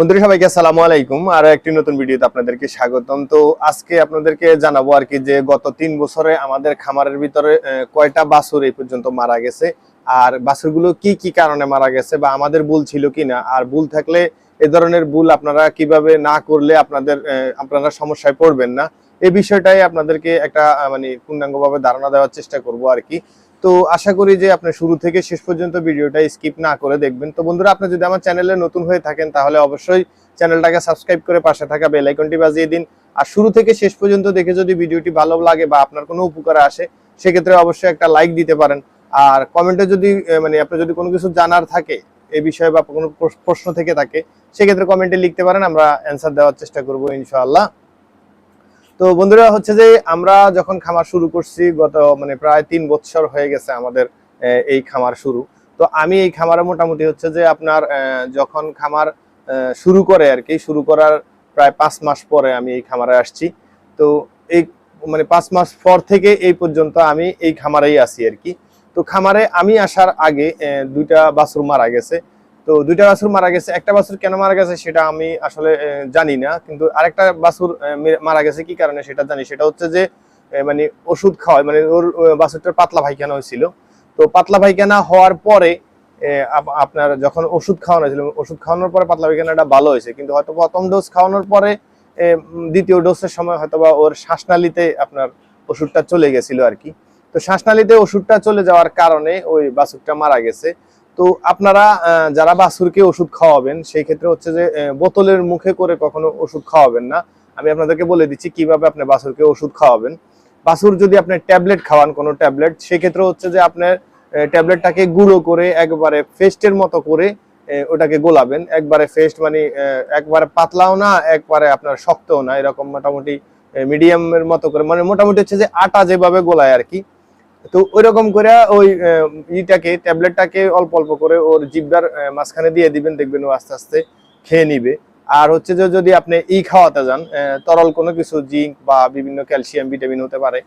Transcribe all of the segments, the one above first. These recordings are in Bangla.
বন্ধুরা, সবাইকে আসসালামু আলাইকুম। আর একটি নতুন ভিডিওতে আপনাদেরকে স্বাগতম। তো আজকে আপনাদেরকে জানাব আর কি যে গত তিন বছরে আমাদের খামারের ভিতরে কয়টা বাছুর এই পর্যন্ত মারা গেছে? আর বাছুরগুলো কি কি কারণে মারা গেছে বা আমাদের ভুল ছিল কিনা? আর ভুল থাকলে এ ধরনের ভুল আপনারা কীভাবে না করলে আপনাদের আপনারা সমস্যায় পড়বেন না? এই বিষয়টাই আপনাদেরকে একটা মানে পূর্ণাঙ্গভাবে ধারণা দেওয়ার চেষ্টা করব আর কি। তো আশা করি যে আপনি শুরু থেকে শেষ পর্যন্ত ভিডিওটা স্কিপ না করে দেখবেন। তো বন্ধুরা, আপনি যদি আমার চ্যানেলে নতুন হয়ে থাকেন, তাহলে অবশ্যই চ্যানেলটাকে সাবস্ক্রাইব করে পাশে থাকা বেল আইকনটি বাজিয়ে দিন। আর শুরু থেকে শেষ পর্যন্ত দেখে যদি ভিডিওটি ভালো লাগে বা আপনার কোনো উপকারে আসে, সেক্ষেত্রে অবশ্যই একটা লাইক দিতে পারেন। আর কমেন্টে যদি মানে আপনার যদি কোনো কিছু জানার থাকে এই বিষয়ে বা কোনো প্রশ- প্রশ্ন থেকে থাকে, সেক্ষেত্রে কমেন্টে লিখতে পারেন, আমরা অ্যান্সার দেওয়ার চেষ্টা করব ইনশাআল্লাহ। তো বন্ধুরা হচ্ছে যে আমরা যখন খামার শুরু করছি, গত মানে প্রায় তিন বছর হয়ে গেছে আমাদের এই খামার শুরু। তো আমি এই খামারে মোটামুটি হচ্ছে যে আপনার যখন খামার শুরু করে আর কি, শুরু করার প্রায় পাঁচ মাস পরে আমি এই খামারে আসছি। তো এই মানে পাঁচ মাস পর থেকে এই পর্যন্ত আমি এই খামারেই আছি আর কি। তো খামারে আমি আসার আগে দুইটা বাছুর মারা গেছে। তো দুইটা বাছুর মারা গেছে। একটা বাছুর কেন মারা গেছে সেটা আমি আসলে জানি না। কিন্তু আরেকটা বাছুর মারা গেছে কি কারণে সেটা জানি। সেটা হচ্ছে যে মানে ওষুধ খাওয়ায় মানে ওর বাছুরটার পাতলা পায়খানা হয়েছিল। তো পাতলা পায়খানা হওয়ার পরে আপনার যখন ওষুধ খাওয়ানো হয়েছিল, ওষুধ খাওয়ানোর পরে পাতলা পায়খানাটা ভালো হয়েছে। কিন্তু হয়তো প্রথম ডোজ খাওয়ানোর পরে দ্বিতীয় ডোজের সময় হয়তোবা ওর শ্বাসনালীতে আপনার ওষুধটা চলে গেছিল আর কি। তো শ্বাসনালীতে ওষুধটা চলে যাওয়ার কারণে ওই বাছুরটা মারা গেছে। তো আপনারা যারা বাছুরকে ওষুধ খাওয়াবেন, সেই ক্ষেত্রে হচ্ছে যে বোতলের মুখে করে কখনো ওষুধ খাওয়াবেন না। আমি আপনাদেরকে বলে দিচ্ছি কীভাবে আপনি বাছুরকে ওষুধ খাওয়াবেন। বাছুর যদি আপনি ট্যাবলেট খাওয়ান, কোনো ট্যাবলেট সেক্ষেত্রে হচ্ছে যে আপনার ট্যাবলেটটাকে গুঁড়ো করে একবারে ফেস্টের মতো করে ওটাকে গোলাবেন। একবারে ফেস্ট মানে একবারে পাতলাও না, একবারে আপনার শক্তও না। এরকম মোটামুটি মিডিয়ামের মতো করে মানে মোটামুটি হচ্ছে যে আটা যেভাবে গোলায় আর কি। তো ওইরকম করে ওই ইটাকে, ট্যাবলেটটাকে অল্প অল্প করে ওর জিব্বার মাঝখানে দিয়ে দিবেন, দেখবেন ও আস্তে আস্তে খেয়ে নিবে। আর হচ্ছে যে যদি আপনি ই খাওয়াতে যান তরল কোনো কিছু, জিঙ্ক বা বিভিন্ন ক্যালসিয়াম, ভিটামিন হতে পারে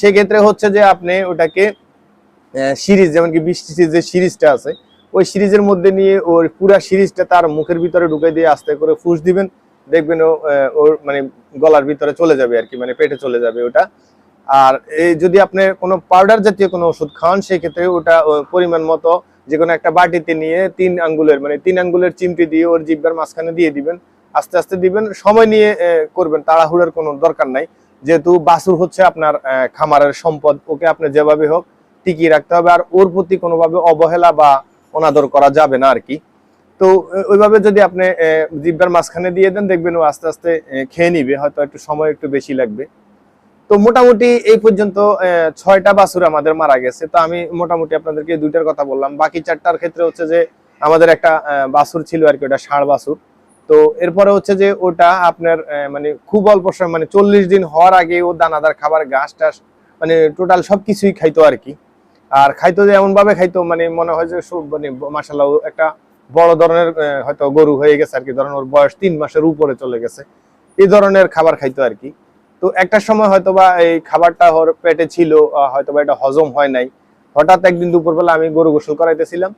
সেক্ষেত্রে হচ্ছে যে আপনি ওটাকে সিরিজ, যেমন কি বিশ যে সিরিজটা আছে, ওই সিরিজের মধ্যে নিয়ে ওর পুরা সিরিজটা তার মুখের ভিতরে ঢুকে দিয়ে আস্তে করে ফুস দিবেন, দেখবেন ও ওর মানে গলার ভিতরে চলে যাবে আর কি মানে পেটে চলে যাবে ওটা। আর এই যদি আপনি কোনো পাউডার জাতীয় কোনো ওষুধ খাওয়ান সেই ক্ষেত্রে ওটা পরিমাণ মতো যে কোনো একটা বাটিতে নিয়ে তিন আঙ্গুলের মানে তিন আঙ্গুলের চিমটি দিয়ে ওর জিব্বার মাঝখানে দিয়ে দিবেন। আস্তে আস্তে দিবেন। সময় নিয়ে করবেন। তাড়াহুড়ার কোনো দরকার নাই। যেহেতু বাসুর হচ্ছে আপনার খামারের সম্পদ, ওকে আপনি যেভাবে হোক টিকিয়ে রাখতে হবে। আর ওর প্রতি কোনোভাবে অবহেলা বা অনাদর করা যাবে না আর কি তো ওইভাবে যদি আপনি জিব্বার মাঝখানে দিয়ে দেন, দেখবেন ও আস্তে আস্তে খেয়ে নিবে। হয়তো একটু সময় একটু বেশি লাগবে। তো মোটামুটি এই পর্যন্ত ছয়টা বাছুর আমাদের মারা গেছে। তো আমি মোটামুটি আপনাদেরকে দুইটার কথা বললাম। বাকি চারটার ক্ষেত্রে হচ্ছে যে, আমাদের একটা বাছুর ছিল আর কি, ওটা ষাঁড় বাছুর। তো এরপরে হচ্ছে যে, ওটা আপনার মানে খুব অল্প সময় মানে চল্লিশ দিন হওয়ার আগে ও দানাদার খাবার, ঘাস টাস মানে টোটাল সবকিছুই খাইতো আর কি। আর খাইতো যে এমন ভাবে খাইতো মানে মনে হয় যে সব মানে মাসাল্লাহ একটা বড় ধরনের হয়তো গরু হয়ে গেছে আর কি। ধরেন ওর বয়স তিন মাসের উপরে চলে গেছে। এই ধরনের খাবার খাইতো আর কি। তো একটা সময় হয়তোবা এই খাবারটা ওর পেটে ছিল আহ, হয়তোবা এটা হজম হয় নাই। হঠাৎ একদিন দুপুরবেলা আমি গরু গোসল করাইতেছিলাম।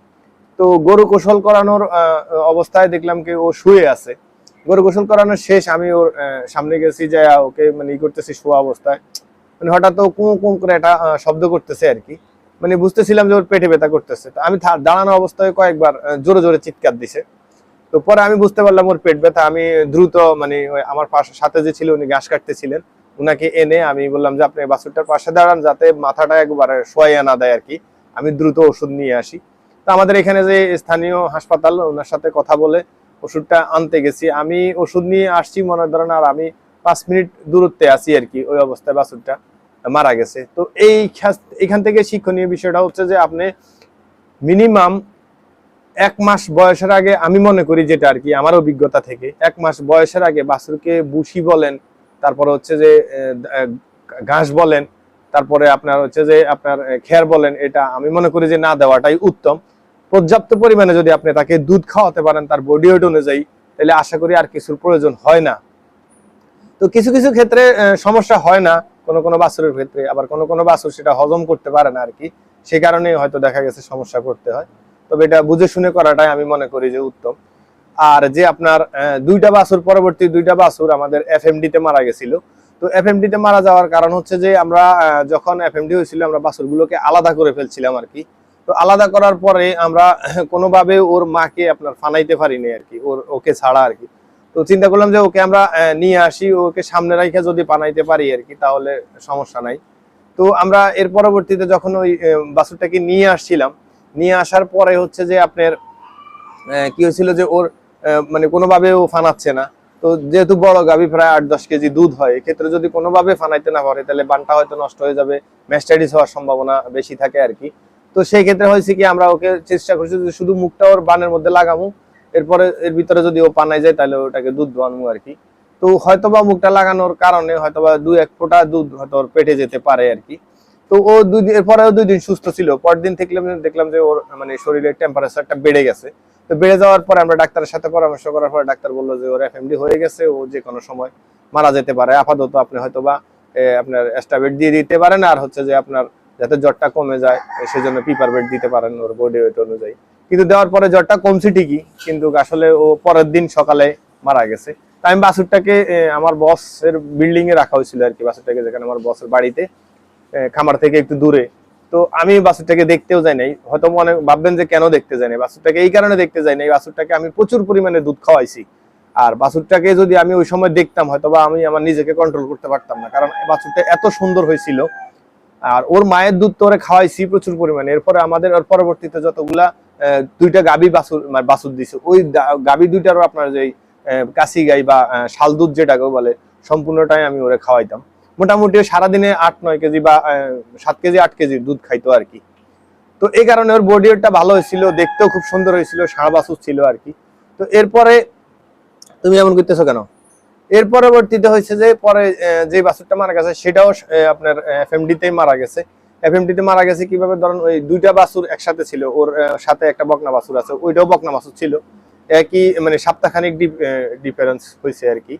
তো গরু গোসল করানোর অবস্থায় দেখলাম কি ও শুয়ে আছে। গরু গোসল করানোর শেষ আমি ওর সামনে গেছি যে ওকে মানে ই করতেছি শোয়া অবস্থায়। মানে হঠাৎ ও কুঁ কুঁ করে একটা শব্দ করতেছে আর কি। মানে বুঝতেছিলাম যে ওর পেটে ব্যথা করতেছে। তো আমি দাঁড়ানো অবস্থায় কয়েকবার জোরে জোরে চিৎকার দিছে। তো পরে আমি বুঝতে পারলাম ওর পেট ব্যথা। আমি দ্রুত মানে আমার পাশে সাথে যে ছিল উনি ঘাস কাটতেছিলেন, উনাকে এনে আমি বললাম যে, আপনি বাছুরটার পাশে দাঁড়ান যাতে মাথাটা একবারে শোয়াইয়া না দেয় আর কি আমি দ্রুত ওষুধ নিয়ে আসি। তো আমাদের এখানে যে স্থানীয় হাসপাতাল, ওনার সাথে কথা বলে ওষুধটা আনতে গেছি। আমি ওষুধ নিয়ে আসছি, মনে ধরেন আর আমি পাঁচ মিনিট দূরত্বে আছি আর কি ওই অবস্থায় বাছুরটা মারা গেছে। তো এই এখান থেকে শিক্ষণীয় বিষয়টা হচ্ছে যে, আপনি মিনিমাম এক মাস বয়সের আগে আমি মনে করি যেটা আর কি, আমার অভিজ্ঞতা থেকে, এক মাস বয়সের আগে বাছুরকে বুসি বলেন, তারপরে হচ্ছে যে ঘাস বলেন, তারপরে আপনার হচ্ছে যে, আপনার খের বলেন, এটা আমি মনে করি যে না দেওয়াটাই উত্তম। পর্যাপ্ত পরিমাণে যদি আপনি তাকে দুধ খাওয়াতে পারেন তার বডি ওয়েট অনুযায়ী, তাহলে আশা করি আর কিছুর প্রয়োজন হয় না। তো কিছু কিছু ক্ষেত্রে সমস্যা হয় না, কোনো কোনো বাছুরের ক্ষেত্রে, আবার কোনো কোনো বাছুর সেটা হজম করতে পারে না আর কি সেই কারণে হয়তো দেখা গেছে সমস্যা করতে হয়। তবে এটা বুঝে শুনে করাটাই আমি মনে করি যে উত্তম। আর যে আপনার দুইটা বাছুর পরবর্তী দুইটা বাছুর আমাদের এফএমডি তে মারা গেছিল। তো এফএমডি তে মারা যাওয়ার কারণ হচ্ছে যে আমরা যখন এফএমডি হয়েছিল, আমরা বাছুরগুলোকে আলাদা করে ফেলছিলাম আর কি। তো আলাদা করার পরে আমরা কোনোভাবে ওর মাকে আপনার ফানাইতে পারিনি আর কি, ওর, ওকে ছাড়া আর কি। তো চিন্তা করলাম যে ওকে আমরা নিয়ে আসি, ওকে সামনে রাখে যদি বানাইতে পারি আর কি, তাহলে সমস্যা নাই। তো আমরা এর পরবর্তীতে যখন ওই বাছুরটাকে নিয়ে আসছিলাম নিয়ে আসার পরে হচ্ছে যে আপনার কি হয়েছিল যে ওর মানে কোনোভাবে ও ফানাচ্ছে না। তো যেহেতু বড় গাভী প্রায় আট দশ কেজি দুধ হয়, এক্ষেত্রে যদি কোনোভাবে ফানাইতে না পারে, তাহলে বানটা হয়তো নষ্ট হয়ে যাবে ম্যাস্টাইটিস হওয়ার সম্ভাবনা বেশি থাকে আর কি। তো সেই ক্ষেত্রে হয়েছে কি, আমরা ওকে চেষ্টা করছি যে শুধু মুখটা ওর বানের মধ্যে লাগামু, এরপরে এর ভিতরে যদি ও পানাই যায়, তাহলে ওটাকে দুধ দোয়ানমু আর কি। তো হয়তোবা মুখটা লাগানোর কারণে হয়তোবা দু এক ফোঁটা দুধ হয়তো ওর পেটে যেতে পারে আর কি। তো ও দুই দিন এরপরেও দুই দিন সুস্থ ছিল। পরদিন দেখলাম দেখলাম যে ওর মানে শরীরের টেম্পারেচারটা বেড়ে গেছে। তো বেড়ে যাওয়ার পরে আমরা ডাক্তারের সাথে পরামর্শ করার পরে ডাক্তার বলল যে ওর এফএমডি হয়ে গেছে ও যে কোনো সময় মারা যেতে পারে। আপাতত আপনি হয়তোবা এ, আপনার স্টাবেট দিয়ে দিতে পারেন আর হচ্ছে যে আপনার যাতে জ্বরটা কমে যায় এ, সেজন্য পিপার বেড দিতে পারেন ওর বডি ওয়েট অনুযায়ী। কিন্তু দেওয়ার পরে জ্বরটা কমছে ঠিকই কিন্তু আসলে ও পরের দিন সকালে মারা গেছে। তাই আমি বাসুরটাকে আমার বসের বিল্ডিং এ রাখা হয়েছিল আর কি বাসুরটাকে যেখানে আমার বসের বাড়িতে। খামার থেকে একটু দূরে। তো আমি বাছুরটাকে দেখতেও যাই নাই। হয়তো মনে ভাববেন যে কেন দেখতে যাই নাই? বাছুরটাকে এই কারণে দেখতে যাই নাই বাছুরটাকে আমি প্রচুর পরিমাণে দুধ খাওয়াইছি। আর বাছুরটাকে যদি আমি ওই সময় দেখতাম হয়তো বা আমি আমার নিজেকে কন্ট্রোল করতে পারতাম না কারণ বাছুরটা এত সুন্দর হয়েছিল। আর ওর মায়ের দুধ তো ওরে খাওয়াইছি প্রচুর পরিমাণে। এরপরে আমাদের ওর পরবর্তীতে যতগুলা দুইটা গাবি বাছুর বাছুর দিছে ওই গাবি দুইটারও আপনার যে আহ, কাশি গাই বা শাল দুধ যেটাকে বলে সম্পূর্ণটাই আমি ওরে খাওয়াইতাম। মোটামুটি সারাদিনে আট, নয় কেজি বা সাত কেজি, আট কেজি দুধ খাইতো আর কি। তো এই কারণে ওর বডি ওয়েটটা ভালো হয়েছিল, দেখতেও খুব সুন্দর হয়েছিল, সারা বাছুর ছিল আর কি। তো এরপরে তুমি এমন করতেছো কেন? এর পরবর্তীতে হয়েছে যে, পরে যে বাছুরটা মারা গেছে, সেটাও আপনার এফএমডি তে মারা গেছে। এফএমডি তে মারা গেছে কীভাবে? ধরেন ওই দুইটা বাছুর একসাথে ছিল, ওর সাথে একটা বকনা বাছুর আছে, ওইটাও বকনা বাছুর ছিল। একই মানে সপ্তাহখানিক ডিফারেন্স হয়েছে আর কি।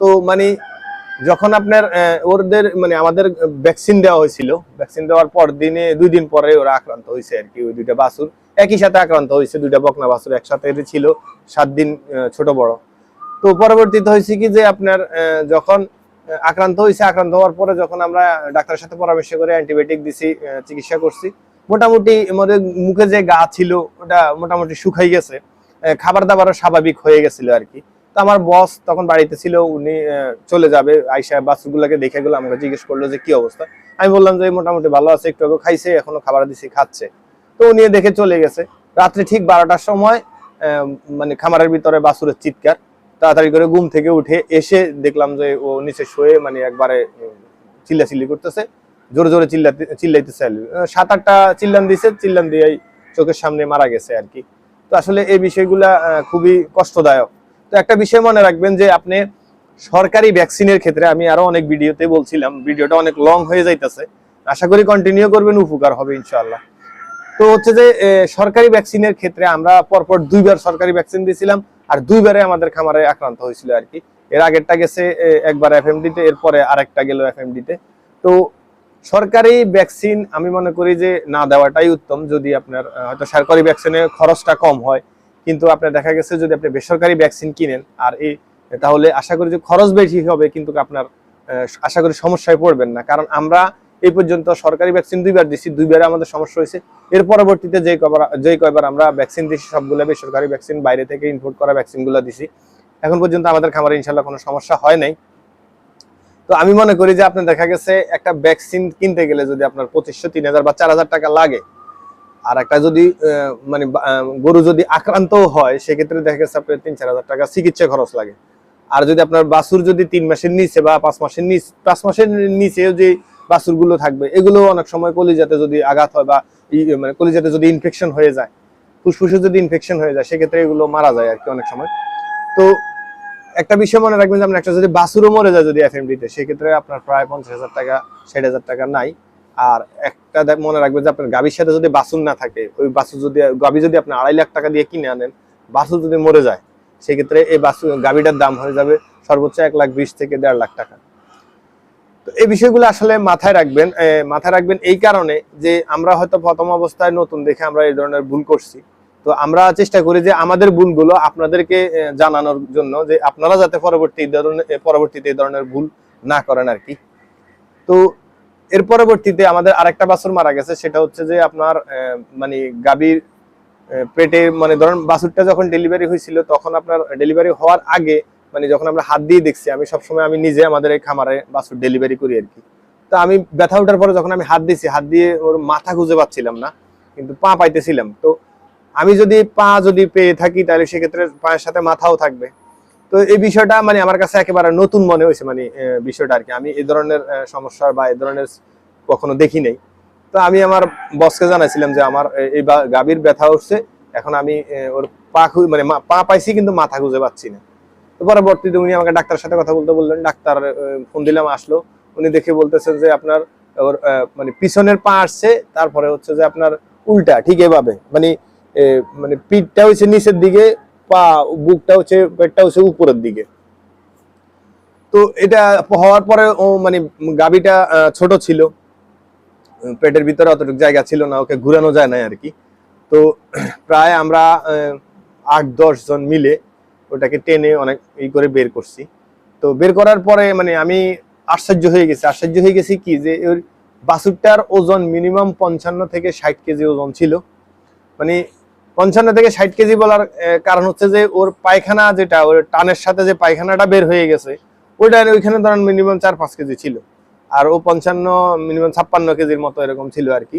তো মানে যখন আপনার ওদের মানে আমাদের ভ্যাকসিন দেওয়া হয়েছিল ভ্যাকসিন দেওয়ার পর দিনে, দুই দিন পরে ওরা আক্রান্ত হয়েছে আর কি, ওই দুইটা বাছুর। একই সাথে আক্রান্ত হয়েছে, দুইটা বকনা বাছুর একসাথে ছিল, সাত দিন ছোট বড়। তো পরবর্তীতে হয়েছে কি যে আপনার যখন আক্রান্ত হয়েছে, আক্রান্ত হওয়ার পরে যখন আমরা ডাক্তারের সাথে পরামর্শ করে অ্যান্টিবায়োটিক দিছি চিকিৎসা করছি, মোটামুটি আমাদের মুখে যে গা ছিল, ওটা মোটামুটি শুকাই গেছে খাবার দাবারও স্বাভাবিক হয়ে গেছিল আর কি। তো আমার বস তখন বাড়িতে ছিল, উনি চলে যাবে। আইসা বাচ্চাগুলোকে দেখে গেলো, আমাকে জিজ্ঞেস করল যে কি অবস্থা? আমি বললাম যে মোটামুটি ভালো আছে, একটু খাইছে, এখনও খাবার দিছি, খাচ্ছে। তো উনি দেখে চলে গেছে। রাত্রে ঠিক বারোটার সময় মানে খামারের ভিতরে বাসুরের চিৎকার। তাড়াতাড়ি করে ঘুম থেকে উঠে এসে দেখলাম যে, ও নিচে শুয়ে মানে একবারে চিল্লাচিল্লি করতেছে। জোরে জোরে চিল্লাতে, চিল্লাইতেছে সাত আটটা চিল্লান দিছে, চিল্লান দিয়ে চোখের সামনে মারা গেছে আর কি। তো আসলে এই বিষয়গুলা খুবই কষ্টদায়ক। তো একটা বিষয় মনে রাখবেন যে আপনি সরকারি ভ্যাকসিনের ক্ষেত্রে আমি আরও অনেক ভিডিওতে বলছিলাম, ভিডিওটা অনেক লং হয়ে যাইতেছে। আশা করি কন্টিনিউ করবেন, উপকার হবে ইনশাআল্লাহ। তো হচ্ছে যে সরকারি ভ্যাকসিনের ক্ষেত্রে আমরা পরপর দুইবার সরকারি ভ্যাকসিন দিয়েছিলাম আর দুইবারে আমাদের খামারে আক্রান্ত হয়েছিল আর কি। এর আগেরটা গেছে একবার এফএমডি তে এরপরে আরেকটা গেল এফএমডি তে তো সরকারি ভ্যাকসিন আমি মনে করি যে না দেওয়াটাই উত্তম, যদি আপনার হয়তো সরকারি ভ্যাকসিনের খরচটা কম হয়। কিন্তু আপনার দেখা গেছে যদি আপনি বেসরকারি ভ্যাকসিন কিনেন, আর এই তাহলে আশা করি যে খরচ বেশি হবে কিন্তু আপনার আশা করি সমস্যায় পড়বেন না। কারণ আমরা এই পর্যন্ত সরকারি ভ্যাকসিন দুইবার দিছি, দুইবারে আমাদের সমস্যা হয়েছে। এর পরবর্তীতে যে কয়বার যে কয়বার আমরা ভ্যাকসিন দিছি, সবগুলো বেসরকারি ভ্যাকসিন বাইরে থেকে ইম্পোর্ট করা ভ্যাকসিনগুলো দিছি। এখন পর্যন্ত আমাদের খামারে ইনশাল্লাহ কোনো সমস্যা হয় নাই। তো আমি মনে করি যে আপনার দেখা গেছে একটা ভ্যাকসিন কিনতে গেলে যদি আপনার পঁচিশশো, তিন হাজার বা চার হাজার টাকা লাগে আর একটা যদি মানে গরু যদি আক্রান্ত হয়, সেক্ষেত্রে দেখা গেছে আপনার তিন, চার হাজার টাকা চিকিৎসা খরচ লাগে। আর যদি আপনার বাছুর যদি তিন মাসের নিচে বা পাঁচ মাসের নিচ, পাঁচ মাসের নিচে যে বাছুরগুলো থাকবে এগুলো অনেক সময় কলিজাতে যদি আঘাত হয় বা মানে কলিজাতে যদি ইনফেকশন হয়ে যায়, ফুসফুসে যদি ইনফেকশন হয়ে যায়, সেক্ষেত্রে এগুলো মারা যায় আর কি অনেক সময়। তো একটা বিষয় মনে রাখবেন যে, আপনার একটা যদি বাছুরও মরে যায় যদি তে, সেক্ষেত্রে আপনার প্রায় পঞ্চাশ হাজার টাকা, ষাট হাজার টাকা নাই। আর একটা মনে রাখবেন যে আপনার গাভীর সাথে যদি বাছুর না থাকে, ওই বাছুর যদি, গাভী যদি আপনি আড়াই লাখ টাকা দিয়ে কিনে আনেন, বাছুর যদি মরে যায়, সেক্ষেত্রে এই বাছুর, গাভীটার দাম হয়ে যাবে সর্বোচ্চ এক লাখ বিশ থেকে দেড় লাখ টাকা। তো এই বিষয়গুলো আসলে মাথায় রাখবেন মাথায় রাখবেন এই কারণে যে আমরা হয়তো প্রথম অবস্থায় নতুন দেখে আমরা এই ধরনের ভুল করছি। তো আমরা চেষ্টা করি যে আমাদের ভুলগুলো আপনাদেরকে জানানোর জন্য যে আপনারা যাতে পরবর্তী ধরনের পরবর্তীতে এই ধরনের ভুল না করেন আর কি। তো এর পরবর্তীতে আমাদের আরেকটা বাছুর মারা গেছে, সেটা হচ্ছে যে আপনার মানে গাভীর পেটে মানে ধরেন বাছুরটা যখন ডেলিভারি হয়েছিল, তখন আপনার ডেলিভারি হওয়ার আগে মানে যখন আমরা হাত দিয়ে দেখছি, আমি সবসময় আমি নিজে আমাদের এই খামারে বাছুর ডেলিভারি করি আর কি। তো আমি ব্যথা ওঠার পরে যখন আমি হাত দিয়েছি, হাত দিয়ে ওর মাথা খুঁজে পাচ্ছিলাম না, কিন্তু পা পাইতেছিলাম। তো আমি যদি পা যদি পেয়ে থাকি, তাহলে সেক্ষেত্রে পায়ের সাথে মাথাও থাকবে। তো এই বিষয়টা মানে আমার কাছে একেবারে নতুন মনে হয়েছে মানে বিষয়টা আর কি। আমি এই ধরনের সমস্যা বা এই ধরনের কখনো দেখি নাই। তো আমি আমার বসকে জানাইছিলাম যে আমার এই গাভীর ব্যথা উঠছে এখন আমি ওর পা মানে পা পাইছি কিন্তু মাথা খুঁজে পাচ্ছি না। তো পরবর্তীতে উনি আমাকে ডাক্তারের সাথে কথা বলতে বললেন, ডাক্তার ফোন দিলাম, আসলো। উনি দেখে বলতেছেন যে আপনার, ওর মানে পিছনের পা আসছে, তারপরে হচ্ছে যে আপনার উল্টা, ঠিক এভাবে। মানে মানে পিঠটা হয়েছে নিচের দিকে পা, বুকটা হচ্ছে, পেটটা হচ্ছে উপরের দিকে। তো এটা হওয়ার পরে ও মানে গাবিটা ছোট ছিল। পেটের ভিতরে অতটুকু জায়গা ছিল না, ওকে ঘুরানো যায় না আর কি। তো প্রায় আমরা আট, দশ জন মিলে ওটাকে টেনে অনেক ই করে বের করছি। তো বের করার পরে মানে আমি আশ্চর্য হয়ে গেছি। আশ্চর্য হয়ে গেছি কি যে ওই বাছুরটার ওজন মিনিমাম পঞ্চান্ন থেকে ষাট কেজি ওজন ছিল। মানে পঞ্চান্ন থেকে ষাট কেজি বলার কারণ হচ্ছে যে ওর পায়খানা যেটা, ওর টানের সাথে যে পায়খানাটা বের হয়ে গেছে, ওইটার ওইখানে ধরেন মিনিমাম চার পাঁচ কেজি ছিল। আর ও পঞ্চান্ন মিনিমাম ছাপ্পান্ন কেজির মতো এরকম ছিল আর কি।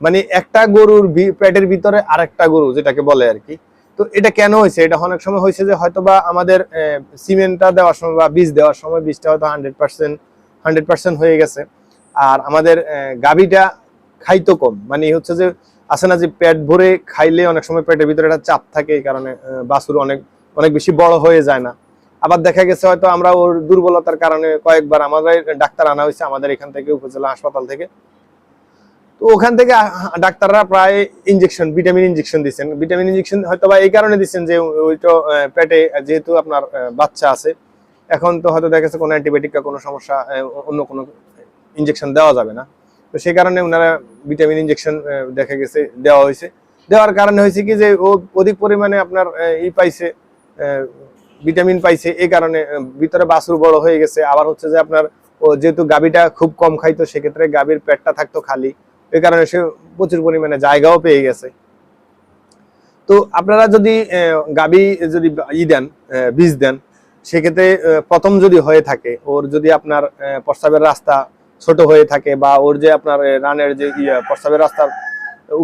মানে একটা গরুর পেটের ভিতরে আরেকটা গরু যেটাকে বলে আর কি। তো এটা কেন হয়েছে? এটা অনেক সময় হয়েছে যে হয়তোবা আমাদের সিমেন্টটা দেওয়ার সময় বা বীজ দেওয়ার সময় বীজটা হয়তো হান্ড্রেড পার্সেন্ট হান্ড্রেড পার্সেন্ট হয়ে গেছে। আর আমাদের গাভীটা খাইতো কম। মানে হচ্ছে যে আছে না যে পেট ভরে খাইলে অনেক সময় পেটের ভিতরে একটা চাপ থাকে এই কারণে বাছুর অনেক অনেক বেশি বড় হয়ে যায় না। আবার দেখা গেছে হয়তো আমরা ওর দুর্বলতার কারণে কয়েকবার আমাদের ডাক্তার আনা হয়েছে আমাদের এখান থেকে, উপজেলা হাসপাতাল থেকে। তো ওখান থেকে ডাক্তাররা প্রায় ইনজেকশন ভিটামিন ইঞ্জেকশন দিচ্ছেন ভিটামিন ইঞ্জেকশন হয়তো বা এই কারণে দিচ্ছেন যে ওইটা পেটে যেহেতু আপনার বাচ্চা আছে, এখন তো হয়তো দেখা গেছে কোনো অ্যান্টিবায়োটিক কোনো সমস্যা অন্য কোনো ইনজেকশন দেওয়া যাবে না। তো সেই কারণে ওনারা ভিটামিন ইঞ্জেকশন দেখা গেছে দেওয়া হয়েছে। দেওয়ার কারণে হয়েছে কি যে ও অধিক পরিমাণে আপনার ই পাইছে ভিটামিন পাইছে এই কারণে ভিতরে বাসুর বড় হয়ে গেছে। আবার হচ্ছে যে আপনার ও যেহেতু গাবিটা খুব কম খাইতো সেক্ষেত্রে গাবির পেটটা থাকতো খালি। এই কারণে সে প্রচুর পরিমাণে জায়গাও পেয়ে গেছে। তো আপনারা যদি গাবি যদি ই দেন বীজ দেন সেক্ষেত্রে প্রথম যদি হয়ে থাকে ওর যদি আপনার আহ, প্রস্রাবের রাস্তা ছোট হয়ে থাকে বা ওর যে আপনার রানের যে ইয়া, প্রস্রাবের রাস্তার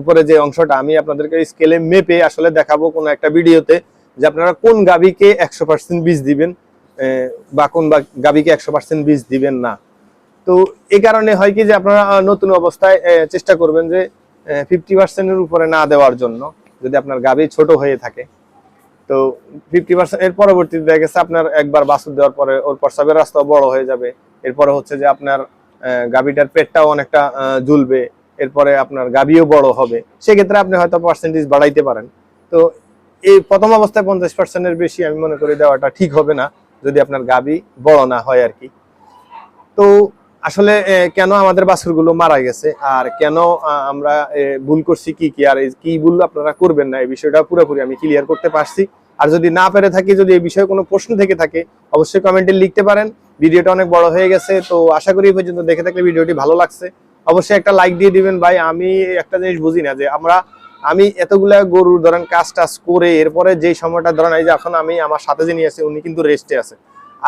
উপরে যে অংশটা আমি আপনাদেরকে স্কেলে মেপে আসলে দেখাবো কোনো একটা ভিডিওতে যে আপনারা কোন গাবিকে একশো পার্সেন্ট বীজ দিবেন বা কোন গাবিকে একশো পার্সেন্ট বীজ দিবেন না। তো এই কারণে হয় কি যে আপনারা নতুন অবস্থায় চেষ্টা করবেন যে ফিফটি পার্সেন্টের উপরে না দেওয়ার জন্য যদি আপনার গাবি ছোট হয়ে থাকে। তো ফিফটি পার্সেন্ট এর পরবর্তীতে দেখা গেছে আপনার একবার বাছুর দেওয়ার পরে ওর প্রস্রাবের রাস্তাও বড় হয়ে যাবে। এরপরে হচ্ছে যে আপনার আহ, গাভীটার পেটটাও অনেকটা ঝুলবে এরপরে আপনার গাবিও বড় হবে। সেক্ষেত্রে আপনি হয়তো পার্সেন্টেজ বাড়াইতে পারেন। তো এই প্রথম অবস্থায় পঞ্চাশ পার্সেন্টের বেশি আমি মনে করি দেওয়াটা ঠিক হবে না যদি আপনার গাবি বড় না হয় আর কি। তো আসলে কেন আমাদের বাছুরগুলো মারা গেছে আর কেন আমরা ভুল করছি কি কি আর কি ভুল আপনারা করবেন না এই বিষয়টা পুরোপুরি আমি ক্লিয়ার করতে পারছি। আর যদি না পেরে থাকি যদি এই বিষয়ে কোনো প্রশ্ন থেকে থাকে অবশ্যই কমেন্টে লিখতে পারেন। ভিডিওটা অনেক বড় হয়ে গেছে, তো আশা করি পর্যন্ত দেখে থাকলে ভিডিওটি ভালো লাগছে। অবশ্যই একটা লাইক দিয়ে দিবেন ভাই, আমি একটা জিনিস বুঝি না যে আমরা, আমি এতগুলা গরু ধরেন কাজ টাজ করে এরপরে যেই সময়টা ধরেন, এই যে এখন আমি আমার সাথে যিনি আছে, উনি কিন্তু রেস্টে আছে,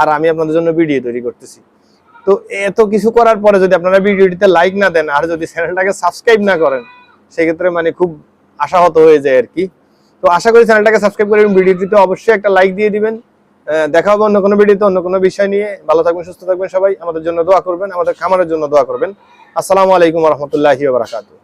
আর আমি আপনাদের জন্য ভিডিও তৈরি করতেছি। তো এত কিছু করার পরে যদি আপনারা ভিডিওটিতে লাইক না দেন, আর যদি চ্যানেলটাকে সাবস্ক্রাইব না করেন, সেক্ষেত্রে মানে খুব আশাহত হয়ে যায় আর কি। তো আশা করি চ্যানেলটাকে সাবস্ক্রাইব করে ভিডিওটিতে অবশ্যই একটা লাইক দিয়ে দিবেন। দেখা হবে অন্য কোনো ভিডিওতে, অন্য কোনো বিষয় নিয়ে। ভালো থাকবেন, সুস্থ থাকবেন সবাই। আমাদের জন্য দোয়া করবেন, আমাদের খামারের জন্য দোয়া করবেন। আসসালামু আলাইকুম রহমতুল্লাহি বারাকাতুহ।